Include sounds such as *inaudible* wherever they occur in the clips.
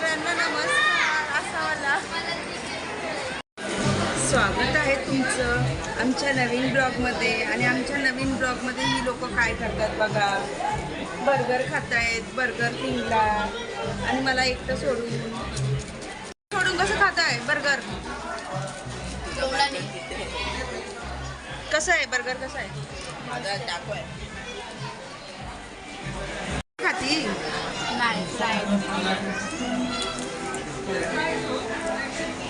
सगळ्यांना नमस्कार असावाला स्वागत आहे तुमचं आमच्या नवीन ब्लॉगमध्ये. आणि आमच्या नवीन ब्लॉगमध्ये ही लोक काय करतात बघा? बर्गर खात आहेत बर्गर किंगला. आणि मला एकटं सोडून. सोडून कसं खात आहे? बर्गर कसं आहे? बर्गर कसं आहे. खाती?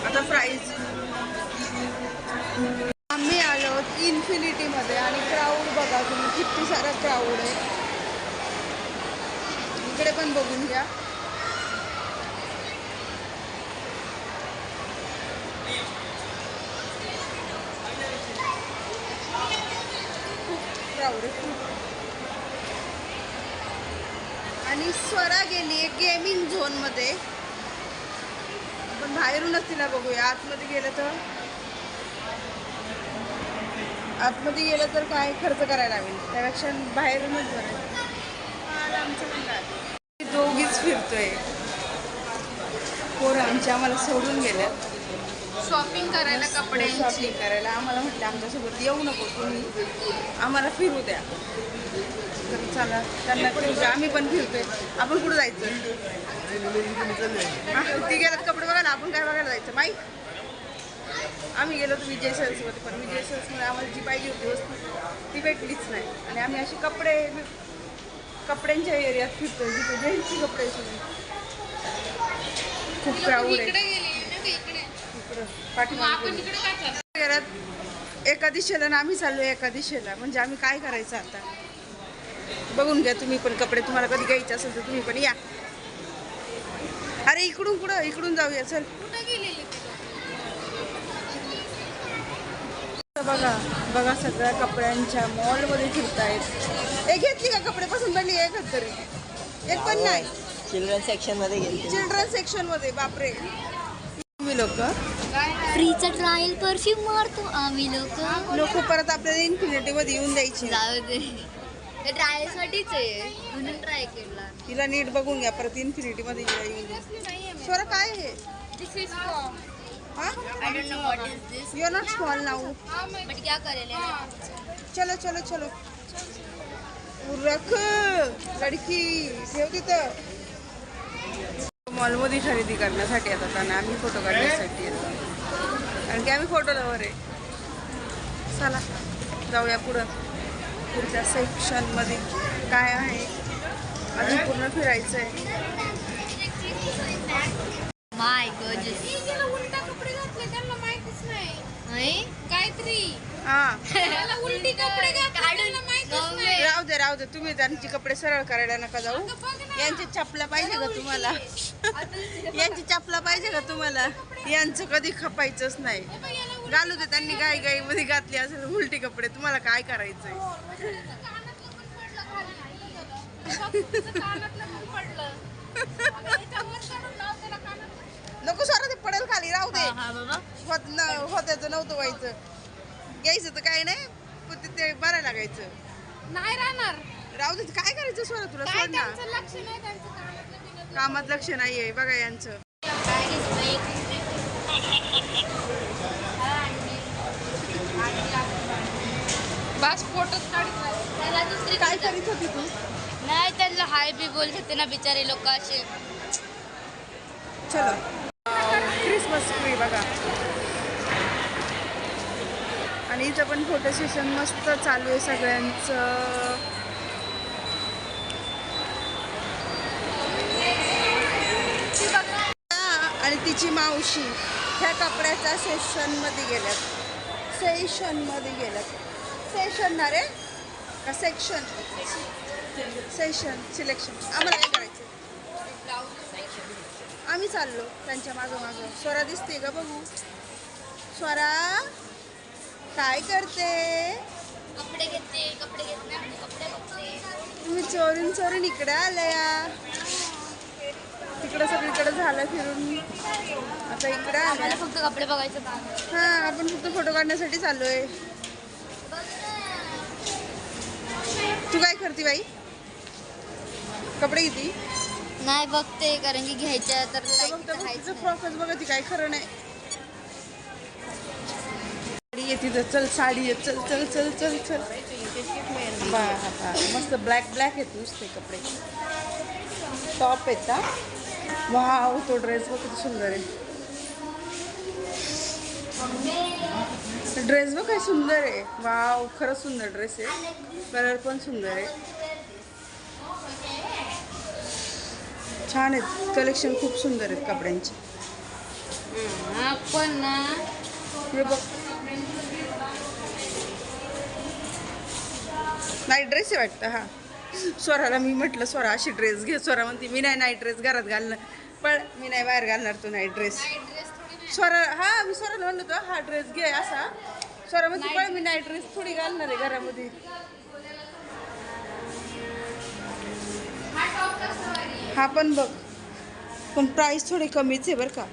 आता प्राईज आम्ही आलो इन्फिनिटीमध्ये आणि क्राऊड बघा तुम्ही किती सारा क्राऊड आहे. इकडे पण बघून घ्या. खूप क्राऊड आहे खूप आणि स्वरा गेली आहे गेमिंग झोनमध्ये आपण बाहेरूनच तिला बघूया. आतमध्ये गेलं तर? आतमध्ये गेलं तर काय खर्च करायला लागेल? त्यापेक्षा बाहेरूनच बरं आमचं पण दोघीच फिरतोय. पोरं आमच्या आम्हाला सोडून गेल्यात. शॉपिंग करायला कपड्यांची. शॉपिंग करायला. आम्हाला म्हटलं आमच्यासोबत येऊ नको तुम्ही आम्हाला फिरू द्या. तर चला. त्यांना द्या आम्ही पण फिरतोय. आपण कुठं जायचं? ती गेल्यात कपडे बघायला आपण काय बघायला जायचं माई? आम्ही गेलो होतो विजय सेल्समध्ये पण. विजय सेल्समध्ये आम्हाला जी पाहिजे होती वस्तू ती भेटलीच नाही. आणि आम्ही असे कपडे कपड्यांच्या एरियात फिरतोय जिथे जेंट्सची कपडे सगळे खूप क्राऊड आहे. एका दिशेला ना आम्ही चाललो एका दिशेला. म्हणजे आम्ही काय करायचं आता? बघून घ्या तुम्ही पण कपडे तुम्हाला कधी घ्यायचे असेल तर तुम्ही पण या. अरे इकडून कुठं? इकडून जाऊया चल. कुठे गेलेली ती तर बघा बघा सगळ्या कपड्यांच्या मॉलमध्ये फिरतायत. एक घेतली का कपडे? पसंत पडली एकच तरी? एक पण नाही. चिल्ड्रन सेक्शनमध्ये गेले चिल्ड्रन सेक्शनमध्ये बापरे. तुम्ही लोक फ्रीचा ट्रायल परफ्यूम मारतो आम्ही लोक लोक परत आपल्याला इन्फिनिटी मध्ये येऊन द्यायचे. जाऊ दे. ते ट्रायल साठीच आहे. म्हणून ट्राय केला. तिला नीट बघून घ्या परत इन्फिनिटी मध्ये येऊन स्वर काय आहे? दिस इज फॉर्म हा? I don't know what is this you are not small now but क्या करेले. चलो चलो चलो. रख लडकी. ठेव तिथं. मॉलमध्ये खरेदी करण्यासाठी येतात आणि आम्ही फोटो काढण्यासाठी येतो. कारण की आम्ही फोटो लवर आहे. चला जाऊया पुढं. पुढच्या सेक्शनमध्ये काय आहे? अजून पूर्ण फिरायचं आहे. माय गॉड तिला उलटा कपडे घातले त्यांना माहितीच नाही. काहीतरी. हां. त्याला उलटी कपडे घातले त्यांना माहितीच नाही. राहू दे राहू दे. तुम्ही त्यांचे कपडे सरळ करायला नका जाऊ. यांची *laughs* चपला पाहिजे का तुम्हाला? यांची चपला पाहिजे का तुम्हाला? यांचं कधी खपायचंच नाही. घालू दे त्यांनी गाई गाई मध्ये घातली असेल उलटी कपडे. तुम्हाला काय करायचंय? त्याला कानातलं. नको सर ते पडेल खाली राहू दे. हा होत न होत्याचं नव्हतं व्हायचं. घ्यायचं तर काही नाही पण ते- ते बरं लागायचं. नाही राहणार. राहू दे काय करायचं स्वरा तुला काय सोड ना. त्यांचं लक्ष नाही त्यांचं कानातलं बिनातलं. कामात लक्ष नाहीये बघा यांचं. बस फोटोच काढत. त्याला दुसरी काय करीत होती तू? नाही त्यांना हाय बी बोलत होते ना बिचारे लोक असे. चलो. क्रिसमस ट्री बघा. आणि इथं पण फोटो सेशन मस्त चालू आहे सगळ्यांचं. आणि तिची मावशी ह्या कपड्याच्या सेशनमध्ये गेल्यात. सेशनमध्ये गेल्यात. सेशन ना रे? का सेक्शन सेशन सिलेक्शन आम्हाला काय करायचं आम्ही चाललो त्यांच्या मागं मागं. स्वरा दिसते का बघू. स्वरा काय करते? कपडे घेते कपडे बघते. तुम्ही चोरून चोरून इकडे आल्या. तिकडं सगळीकडे झालं फिरून. आता इकडे आल्या. फक्त कपडे बघायचं आहे. हा आपण फक्त फोटो काढण्यासाठी चाललोय. तू काय करते बाई? कपडे किती नाही बघते कारण की घ्यायच्या तर तर like बघ तर तर. फ्रॉकच ती काय खरं नाही. साडी आहे तिथं चल साडी आहे चल चल चल चल चल. बा बा मस्त ब्लॅक ब्लॅक आहेत नुसते कपडे. टॉप आहेत हा. वाव तो ड्रेस बघ किती सुंदर आहे. ड्रेस बघ काय सुंदर आहे. वाव खरंच सुंदर ड्रेस आहे. कलर पण सुंदर आहे. छान आहेत. कलेक्शन खूप सुंदर आहेत कपड्यांचे. आपण ना. हे बघ. नाईट ड्रेस आहे वाटतं हा. स्वराला मी म्हटलं स्वरा अशी ड्रेस घे. स्वरा म्हणते मी नाही नाईट ड्रेस घरात घालणार. पण मी नाही बाहेर घालणार तो नाईट ड्रेस स्वरा हा मी स्वराला म्हणलं होतं हा ड्रेस घे असा. स्वरा म्हणते पण मी नाईट ड्रेस थोडी घालणार आहे घरामध्ये. हा पण बघ पण प्राईस थोडी कमीच आहे बरं का.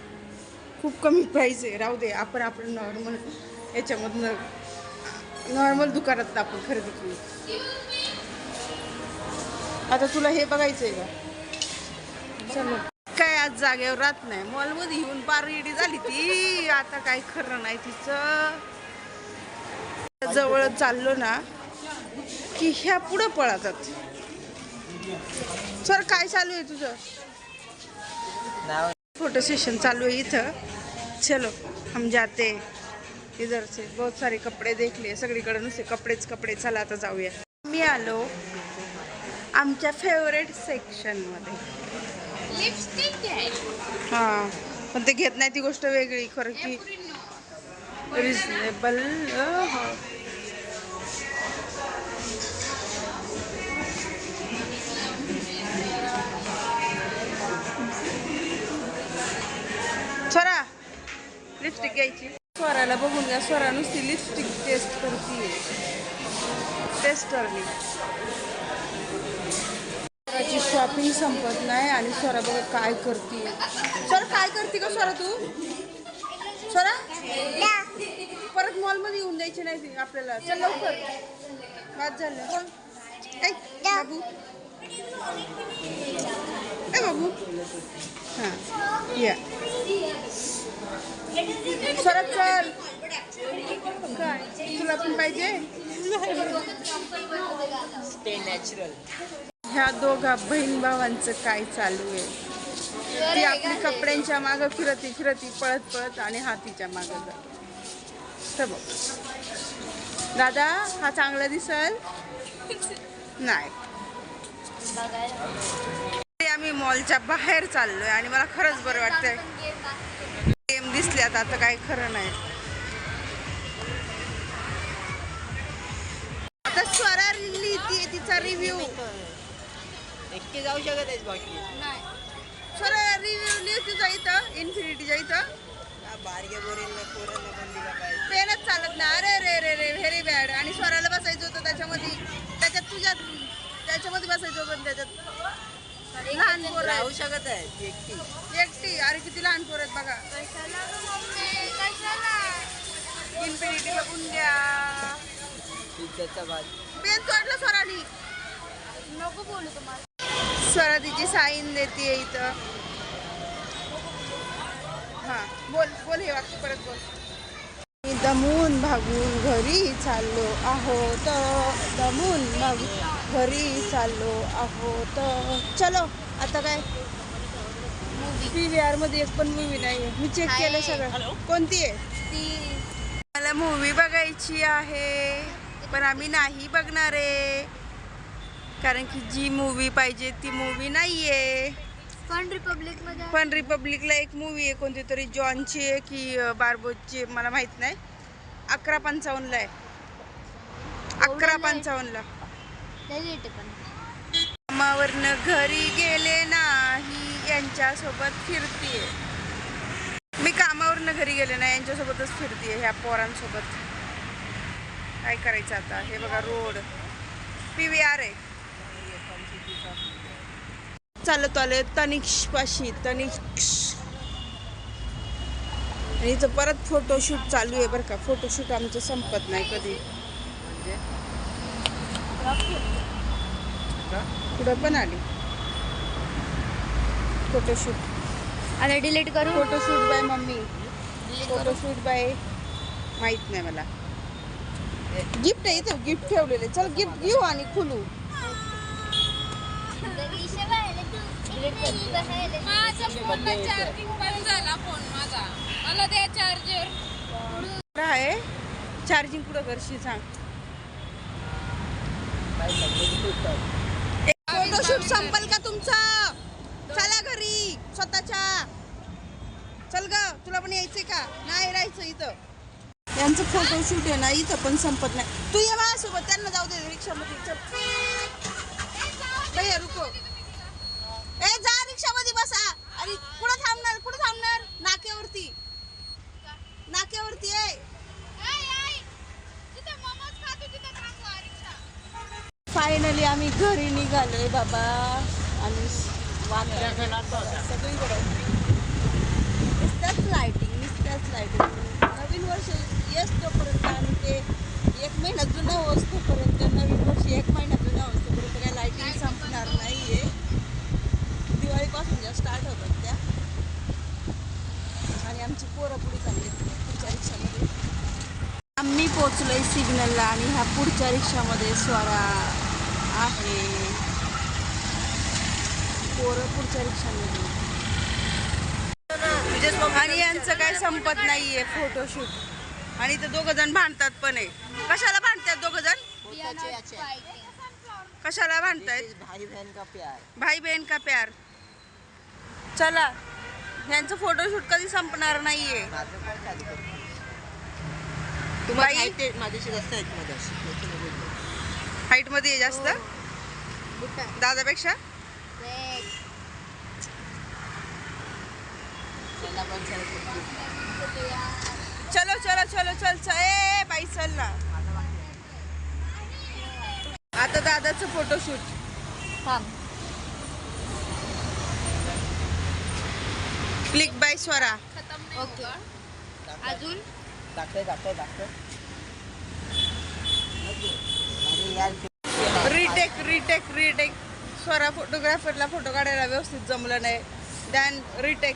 खूप कमी प्राईस आहे. राहू दे आपण आपण नॉर्मल याच्यामधनं नॉर्मल दुकानात आपण खरेदी केली आता तुला हे बघायचं आहे का? चलो काय जागेवर राहत नाही. मॉलमध्ये येऊन पार इडी झाली ती. आता काय खरं नाही तिचं. जवळ चाललो ना की ह्या पुढं पळतात. सर काय चालू आहे तुझं? फोटो सेशन चालू है इथं. चलो हम जाते. इधर से बहुत सारे कपडे देखले. सगळीकडे नुसते कपडेच कपडे. चला आता जाऊया. मी आलो आमच्या फेवरेट सेक्शनमध्ये लिपस्टिक आहे. हां. पण ते घेत नाही ती गोष्ट वेगळी खरं की रिजनेबल स्वरा लिपस्टिक घ्यायची. स्वराला बघून घ्या. स्वरा नुसती लिपस्टिक टेस्ट करते टेस्टरनी स्वराची शॉपिंग संपत नाही आणि स्वरा बघा काय करते. स्वरा काय करते का स्वरा तू? स्वरा? परत मॉलमध्ये येऊन द्यायची नाही ती आपल्याला. चल लवकर. बाद झालं. कोण? ऐ, बाबू. ए बाबू. हां. या. स्वरा चल. काय? तुला पण पाहिजे? स्टे नॅचरल ह्या दोघा बहीण भावांचं काय चालू आहे? ती आपली कपड्यांच्या मागं फिरती फिरती पळत पळत आणि हातीच्या मागं जात. तर बघ. दादा हा चांगला दिसल? नाही. आम्ही मॉलच्या बाहेर चाललोय आणि मला खरंच बरं वाटतंय. गेम दिसल्यात आता काही खरं नाही. आता स्वरा लिहितीये तिचा रिव्ह्यू एकटी जाऊ शकत आहेस बाकी. स्वरा रिव्ह्यू लिह तुझा इथं इन्फिनिटीच्या इथं. बारगे बोरेल पोरांना पण दिला पाहिजे? पेनच चालत नाही. अरे रे रे रे व्हेरी बॅड आणि स्वराला बसायचं होतं त्याच्यामध्ये. त्याच्यात तुझ्यात त्याच्यामध्ये बसायचं होतं त्याच्यात. लहान पोरं राहू आहेत. शकत आहे एकटी. एकटी. अरे किती लहान पोरं आहेत बघा. इन्फिनिटी बघून भाग पेन तोडलं स्वरानी. नको बोलू तुम्हाला. स्वरा तिची साईन देते इथं. हा बोल बोल हे वाक्य परत बोल. मी दमून भागून घरी चाललो आहोत. दमून भागून घरी चाललो आहोत. चलो आता काय? पी व्ही आरमध्ये एक पण मूवी नाही मी चेक आहे. केलं सगळं. कोणती आहे? ती. मला मूवी बघायची आहे पण आम्ही नाही बघणार. आहे कारण की जी मूवी पाहिजे ती मूवी नाही आहे. फन रिपब्लिक पण रिपब्लिकला एक मूवी आहे कोणती तरी जॉनची आहे की बार्बोची आहे, मला माहीत नाही. अकरा पंचावन्नला आहे. अकरा? पंचावन्नला पण. कामावरनं घरी गेले नाही यांच्यासोबत फिरतीये. मी कामावरनं घरी गेले नाही यांच्यासोबतच फिरतीये ह्या पोरांसोबत. काय करायचं आता? हे बघा रोड. पी व्ही आर आहे. चालत आले तनिक्ष पाशी तनिक्ष आणि इथं परत फोटोशूट चालू आहे बरं का. फोटोशूट आमचं संपत नाही कधी. पुढं पण आली. फोटोशूट आता डिलीट करू? Photoshoot bye mummy. Photoshoot bye माहीत नाही मला. गिफ्ट आहे इथं. गिफ्ट ठेवलेले चल गिफ्ट घेऊ आणि खुलू. माझा फोनला चार्जिंग बंद झाला फोन माझा. मला द्या चार्जर आहे? चार्जिंग कुठं करशील सांग. फोटोशूट संपल का तुमचा? चला घरी स्वतःच्या. चल ग तुला पण यायचंय का? नाही राहायचं इथं. यांचं फोटोशूट आहे ना इथं पण संपत नाही. तू ये माझ्यासोबत त्यांना जाऊ दे रिक्षामध्ये. चल. भैया रुको ए जा. बसा. अरे कुठं थांबणार कुठं थांबणार? नाक्यावरती. नाक्यावरती आहे फायनली आम्ही घरी निघालोय बाबा. आणि सगळीकडे नुसत्याच लाईटिंग नुसत्याच लाईटिंग नवीन वर्ष येस तोपर्यंत आणि ते एक महिना जुना होस तोपर्यंत नवीन वर्ष एक महिना जुना होस तोपर्यंत काय लाईटिंग संपणार नाही आहे दिवाळीपासून ज्या स्टार्ट होतात त्या आणि आमची पोरं पुढे चालली पुढच्या रिक्षामध्ये आम्ही पोचलोय सिग्नलला आणि ह्या पुढच्या स्वरा आहे. पोरं पुढच्या रिक्षामध्ये. आणि यांचं काय संपत नाहीये फोटोशूट आणि ते दोघ जण भांडतात पण आहे. कशाला भांडतात दोघ जण? कशाला भांडतायत? भाई बहन का प्यार? भाई बहन का प्यार? चला यांचं फोटोशूट कधी संपणार नाहीये. माझ्याशी जास्त आहेत माझ्याशी हाईटमध्ये आहे जास्त? दादापेक्षा? चालू चलो चलो चलो चल. चल ए बाई चल ना. आता दादाचं फोटोशूट थांब. क्लिक बाय स्वरा खतम नाही ओके. अजून? दाखव दाखव दाखव. Retake retake retake. स्वरा फोटोग्राफरला फोटो काढायला व्यवस्थित जमलं नाही. Then retake.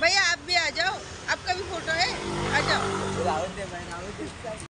भैया आप भी आ जाओ. आपका भी फोटो है. आ जाओ.